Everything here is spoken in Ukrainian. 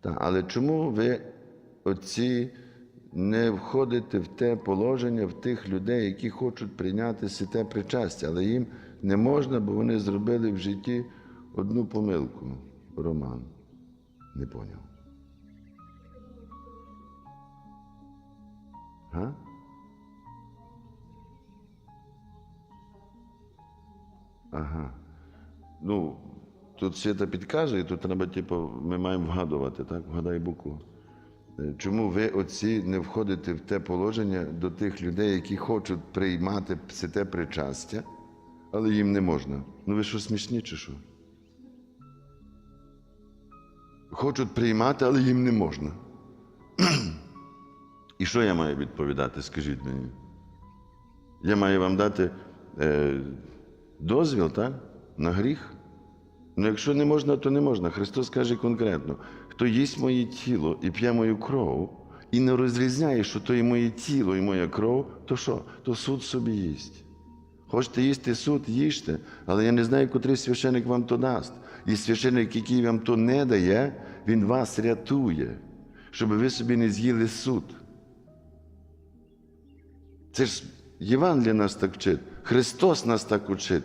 Та, але чому ви оці не входите в те положення в тих людей, які хочуть прийняти святе причастя, але їм не можна, бо вони зробили в житті одну помилку. Роман. Не поняв. Га? Ага. Ну, тут свята підкаже, і тут треба, типу, ми маємо вгадувати, так? Вгадай букву. Е, Чому ви, отці, не входите в те положення до тих людей, які хочуть приймати святе причастя, але їм не можна? Ну ви що смішні чи що? Хочуть приймати, але їм не можна. І що я маю відповідати, скажіть мені? Я маю вам дати е, дозвіл, так? На гріх? Ну, якщо не можна, то не можна. Христос каже конкретно: хто їсть моє тіло і п'є мою кров, і не розрізняє, що то і моє тіло, і моя кров, то що? То суд собі їсть. Хочете їсти суд, їжте, але я не знаю, котрий священик вам то дасть. І священик, який вам то не дає, він вас рятує, щоб ви собі не з'їли суд. Це ж Євангелія нас так вчить, Христос нас так учить.